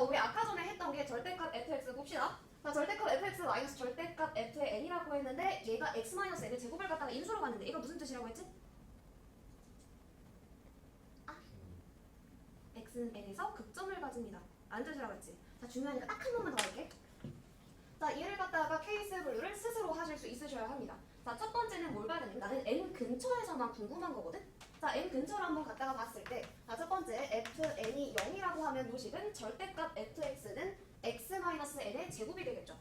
자, 우리 아까 전에 했던 게 절대값 fx 봅시다. 자, 절대값 fx 마이너스 절대값 f의 n이라고 했는데 얘가 x 마이너스 n을 제곱을 갖다가 인수로 갔는데 이거 무슨 뜻이라고 했지? 아, x는 n에서 극점을 가집니다. 라는 뜻이라고 했지. 자, 중요하니까 딱 한 번만 더 할게. 자, 얘를 갖다가 케이스 분류를 스스로 하실 수 있으셔야 합니다. 자, 첫 번째는 뭘 봐야 되냐면 나는 n 근처에서만 궁금한 거거든? 자, n 근처를 한번 갖다가 봤을 때, 자, 첫 번째 fn이 0이라고 하면 요식은 절대값 fx는 x-n의 제곱이 되겠죠.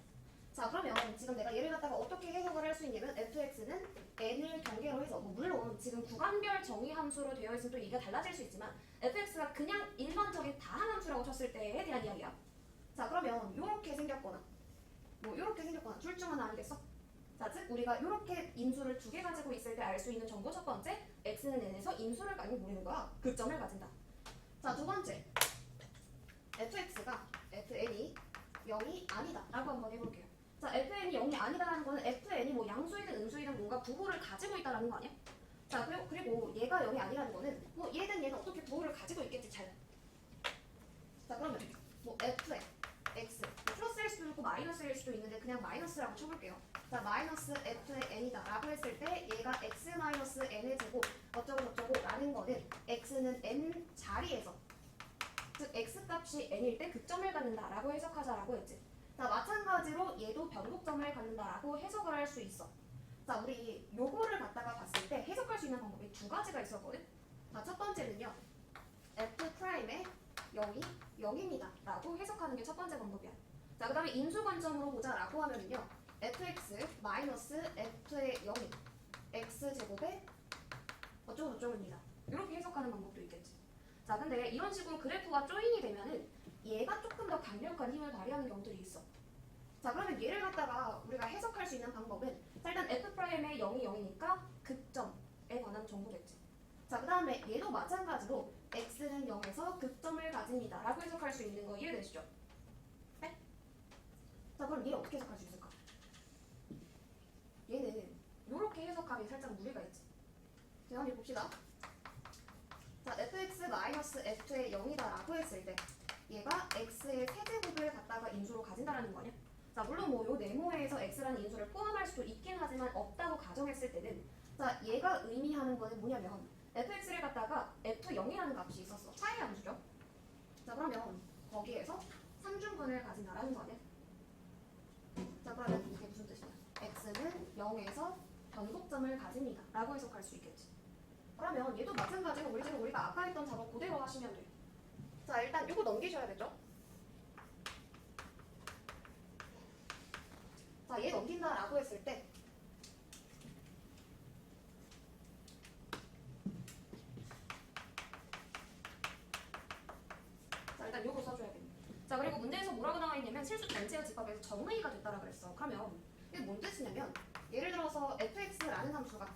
자, 그러면 지금 내가 얘를 갖다가 어떻게 해석을 할 수 있냐면 fx는 n을 경계로 해서, 뭐 물론 지금 구간별 정의 함수로 되어 있으면 또 이게 달라질 수 있지만 fx가 그냥 일반적인 다항 함수라고 쳤을 때에 대한 이야기야. 자, 그러면 이렇게 생겼거나, 뭐 이렇게 생겼거나 둘 중 하나 아니겠어? 자, 즉 우리가 이렇게 인수를 두 개 가지고 있을 때 알 수 있는 정보 첫 번째, x는 n에서 인수를 가지고 모르는 거야. 극점을 가진다. 자, 두 번째, fx가 fn이 0이 아니다 라고 한번 해볼게요. 자, fn이 0이 아니다라는 거는 fn이 뭐 양수이든 음수이든 뭔가 부호를 가지고 있다라는 거 아니야? 자, 그리고, 그리고 얘가 0이 아니라는 거는 뭐 얘든 얘는 어떻게 부호를 가지고 있겠지 잘. 자, 그러면 뭐 fn x 있고 마이너스일 수도 있는데 그냥 마이너스라고 쳐볼게요. 자 마이너스 f의 n이다 라고 했을 때 얘가 x 마이너스 n의 제곱 어쩌고 저쩌고 라는 거는 x는 n 자리에서 즉 x 값이 n일 때 극점을 갖는다 라고 해석하자라고 했지. 자 마찬가지로 얘도 변곡점을 갖는다라고 해석을 할 수 있어. 자 우리 요거를 갖다가 봤을 때 해석할 수 있는 방법이 두 가지가 있었거든. 자 첫 번째는요. f 프라임의 0이 0입니다. 라고 해석하는 게 첫 번째 방법이야. 자, 그 다음에 인수 관점으로 보자 라고 하면은요. fx 마이너스 f의 0이 x제곱에 어쩌고 저쩌고입니다. 이렇게 해석하는 방법도 있겠지. 자, 근데 이런 식으로 그래프가 조인이 되면은 얘가 조금 더 강력한 힘을 발휘하는 경우들이 있어. 자, 그러면 얘를 갖다가 우리가 해석할 수 있는 방법은 자, 일단 f 프라임의 0이 0이니까 극점에 관한 정보겠지. 자, 그 다음에 얘도 마찬가지로 x는 0에서 극점을 가집니다. 라고 해석할 수 있는 거 이해되시죠? 네? 자, 그럼 얘 어떻게 해석할 수 있을까? 얘는 이렇게 해석하면 살짝 무리가 있지. 자, 한번 봅시다. 자, fx-f의 0이다 라고 했을 때 얘가 x의 세제곱을 갖다가 인수로 가진다라는 거 아니야? 자, 물론 뭐 요 네모에서 x라는 인수를 포함할 수도 있긴 하지만 없다고 가정했을 때는 자, 얘가 의미하는 거는 뭐냐면 fx를 갖다가 f0이라는 값이 있었어. 차이 함수죠. 자, 그러면 거기에서 상중분을 가진다라는 거 아니야? 자, 그러면 이게 무슨 뜻이야? x는 0에서 변곡점을 가집니다. 라고 해석할 수 있겠지. 그러면 얘도 마찬가지로 우리 지금 우리가 아까 했던 작업 그대로 하시면 돼요. 자, 일단 이거 넘기셔야겠죠? 자, 얘 넘긴다라고 했을 때 자, 일단 요거 써줘야겠네. 자, 그리고 문제에서 뭐라고 나와 있냐면 실수 집합에서 정의가 됐다라 그랬어. 그러면 이게 뭔 뜻이냐면 예를 들어서 fx라는 함수가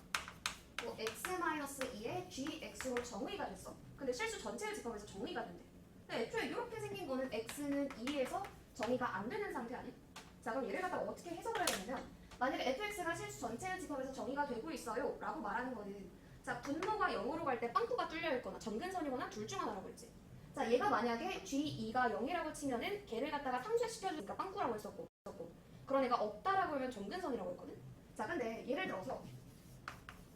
뭐 x-2의 gx로 정의가 됐어. 근데 실수 전체의 집합에서 정의가 된대. 근데 애초에 이렇게 생긴 거는 x는 2에서 정의가 안 되는 상태 아니야? 자, 그럼 얘를 갖다가 어떻게 해석을 해야 되냐면 만약에 fx가 실수 전체의 집합에서 정의가 되고 있어요 라고 말하는 거는 자, 분모가 0으로 갈 때 빵꾸가 뚫려 있거나 점근선이거나 둘 중 하나라고 했지. 자, 얘가 만약에 g2가 0이라고 치면은 걔를 갖다가 상쇄시켜주니까 빵꾸라고 했었고, 했었고. 그런 애가 없다라고 하면 점근선이라고 했거든. 자, 근데 예를 들어서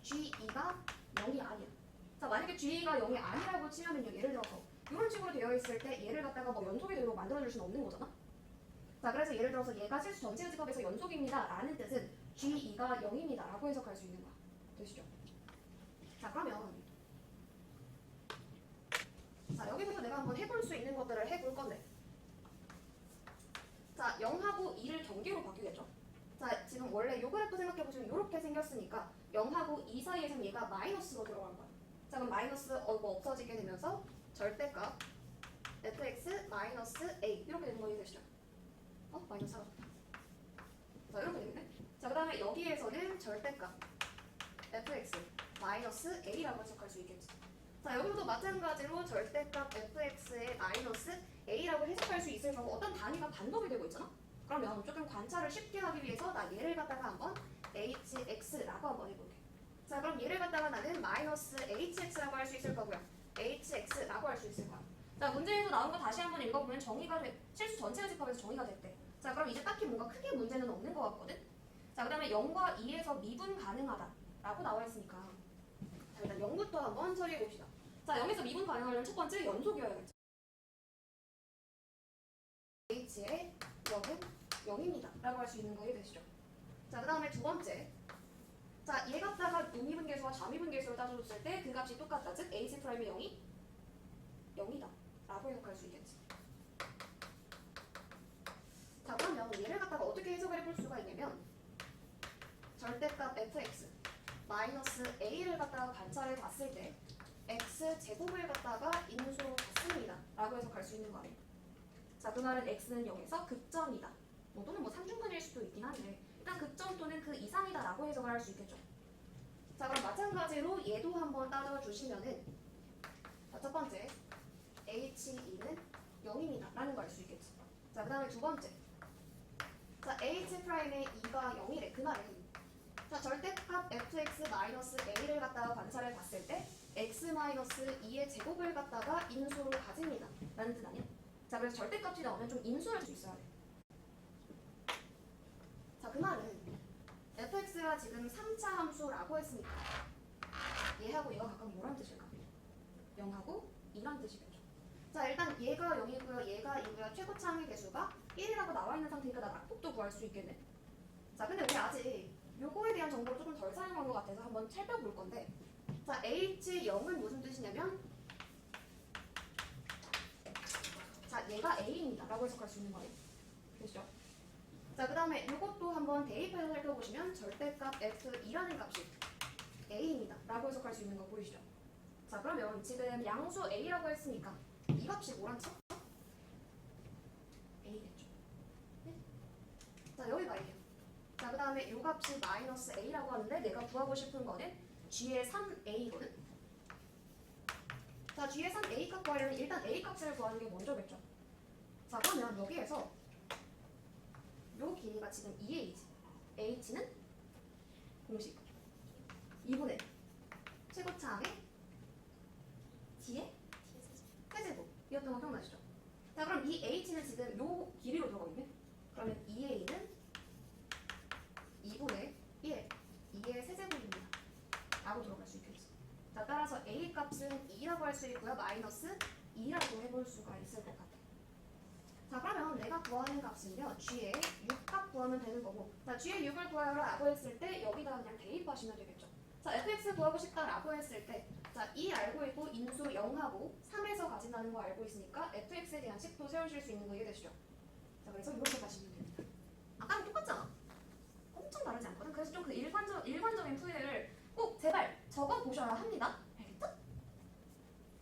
g2가 0이 아니야. 자, 만약에 g2가 0이 아니라고 치면은요, 예를 들어서 이런 식으로 되어 있을 때 얘를 갖다가 뭐 연속이 되도록 만들어줄 수는 없는 거잖아. 자, 그래서 예를 들어서 얘가 실수 전체 집합에서 연속입니다. 라는 뜻은 g2가 0입니다. 라고 해석할 수 있는 거야. 되시죠? 자, 그러면 자, 여기부터 내가 한번 해볼 수 있는 것들을 해볼 건데 자, 0하고 2를 경계로 바뀌겠죠? 자, 지금 원래 요 그래프 생각해보시면 이렇게 생겼으니까 0하고 2 사이에서는 얘가 마이너스로 들어간 거야. 자, 그럼 마이너스 어, 뭐 없어지게 되면서 절대값 fx 마이너스 a 이렇게 되는 거 이해되시죠? 어? 마이너스 사라졌다. 자, 이렇게 되겠네. 자, 그 다음에 여기에서는 절대값 fx 마이너스 a라고 해석할 수 있겠지. 자, 여기도 마찬가지로 절대값 fx의 마이너스 a라고 해석할 수 있을 경우 어떤 단위가 반복이 되고 있잖아? 그러면 조금 관찰을 쉽게 하기 위해서 나 얘를 갖다가 한번 hx라고 한번 해볼게. 자, 그럼 얘를 갖다가 나는 마이너스 hx라고 할 수 있을 거고요. hx라고 할 수 있을 거야. 자, 문제에서 나온 거 다시 한번 읽어보면 정의가 돼, 실수 전체의 집합에서 정의가 됐대. 자, 그럼 이제 딱히 뭔가 크게 문제는 없는 것 같거든? 자, 그 다음에 0과 2에서 미분 가능하다. 라고 나와 있으니까. 자, 일단 0부터 한번 처리해 봅시다. 자, 0에서 미분 가능하려면 첫 번째 연속이어야겠죠. h의 0은 0입니다. 라고 할 수 있는 거 이해되시죠? 자, 그 다음에 두 번째. 자, 얘 갖다가 우미분계수와 좌미분 계수를 따져줬을 때 그 값이 똑같다. 즉, h 프라임의 0이 0이다. 라고 해석할 수 있겠지. 자, 그러면 얘를 갖다가 어떻게 해석을 해볼 수가 있냐면 절대값 fx 마이너스 a를 갖다가 관찰해 봤을 때 x 제곱을 갖다가 인수로 갖습니다. 라고 해석할 수 있는 거예요. 자, 그 말은 x는 0에서 극점이다. 뭐 또는 뭐 상중근일 수도 있긴 한데 일단 극점 또는 그 이상이다 라고 해석을 할 수 있겠죠. 자, 그럼 마찬가지로 얘도 한번 따져주시면은 자, 첫 번째 h2는 0입니다. 라는 걸 알 수 있겠지. 자, 그 다음에 두 번째 자, h 프라임의 2가 0이래. 그 말은 자, 절대값 fx 마이너스 a를 갖다가 관찰해 봤을 때 x 마이너스 2의 제곱을 갖다가 인수로 가집니다. 라는 뜻 아니야? 자, 그래서 절대값이 나오면 좀 인수를 할수 있어야 돼. 자, 그 말은 fx가 지금 3차 함수라고 했으니까 얘하고 얘가 각각 뭐란 뜻일까? 0하고 2란 뜻이겠죠. 자, 일단 얘가 0이고요, 얘가 2고요, 최고차항의 개수가 1이라고 나와 있는 상태니까 나 낙폭도 구할 수 있겠네. 자, 근데 우리 아직 요거에 대한 정보를 조금 덜 사용한 것 같아서 한번 살펴볼 건데 자, h0은 무슨 뜻이냐면 자, 얘가 a입니다. 라고 해석할 수 있는 거예요. 되시죠? 자, 그 다음에 이것도 한번 대입해서 살펴보시면 절대값 f2라는 값이 a입니다. 라고 해석할 수 있는 거 보이시죠? 자, 그러면 지금 양수 a라고 했으니까 이 값이 뭐란 쳐? a겠죠. 네? 자, 여기가 a예요. 자, 그 다음에 이 값이 마이너스 a라고 하는데 내가 구하고 싶은 거는 g의 3a거든. 자, g의 3a 값 구하려면 일단 a 값을 구하는 게 먼저겠죠. 자, 그러면 여기에서 요 길이가 지금 2a지. h는 공식 2분의 최고차항의 g의 세제곱이었던 거 기억나시죠? 자, 그럼 이 h는 지금 요 길이로 들어가겠네. 그러면 2a는 2분의 1, 2의 세제곱입니다. 라고 들어갈 수 있겠죠. 자, 따라서 a 2라고 할 수 있고요. 마이너스 2라고 해볼 수가 있을 것 같아요. 자, 그러면 내가 구하는 값은요. g의 6값 구하면 되는 거고 자, g의 6을 구하라고 했을 때 여기다 그냥 대입하시면 되겠죠. 자, fx 구하고 싶다라고 했을 때 자, 2 알고 있고 인수 0하고 3에서 가진다는 거 알고 있으니까 fx에 대한 식도 세우실 수 있는 거 이해되시죠? 자, 그래서 이렇게 가시면 됩니다. 아까랑 똑같잖아. 엄청 다르지 않거든. 그래서 좀 그 일관적, 일관적인 풀이를 꼭 제발 적어 보셔야 합니다.